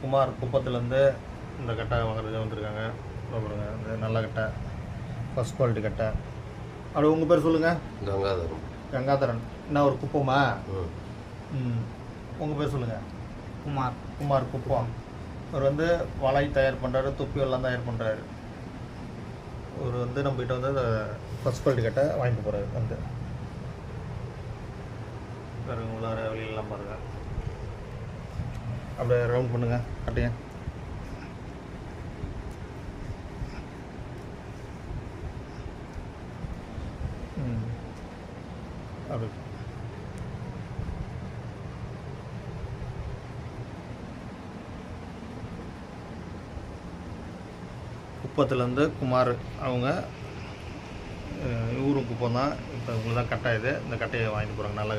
குமார் குப்பத்துலேருந்து இந்த கட்டை வாங்குறது வந்திருக்காங்க. பாருங்க இது நல்ல கட்டை. ஃபஸ்ட் குவாலிட்டி கட்டை. அப்படி உங்கள் பேர் சொல்லுங்கள் கங்காதரம் கங்காதரன். என்ன ஒரு குப்பமா? ம். உங்கள் பேர் சொல்லுங்கள் குமார். குமார் குப்பம். அவர் வந்து வலை தயார் பண்ணுறாரு தொப்பி எல்லாம் தயார் பண்ணுறாரு அவர் வந்து நம்மகிட்ட வந்து ஃபஸ்ட் குவாலிட்டி கட்டை வாங்கிட்டு போகிறாரு வந்து. பாருங்க உள்ளார வெளியிலலாம் பாருங்கள் அப்படியே ரவுண்ட் பண்ணுங்க கட்டைங்க அப்படி. குப்பத்துலேருந்து குமார் அவங்க ஊரும் குப்பம் தான். இப்போ உங்களுக்கு தான் கட்டாயுது இது. இந்த கட்டையை வாங்கிட்டு போகிறாங்க நல்ல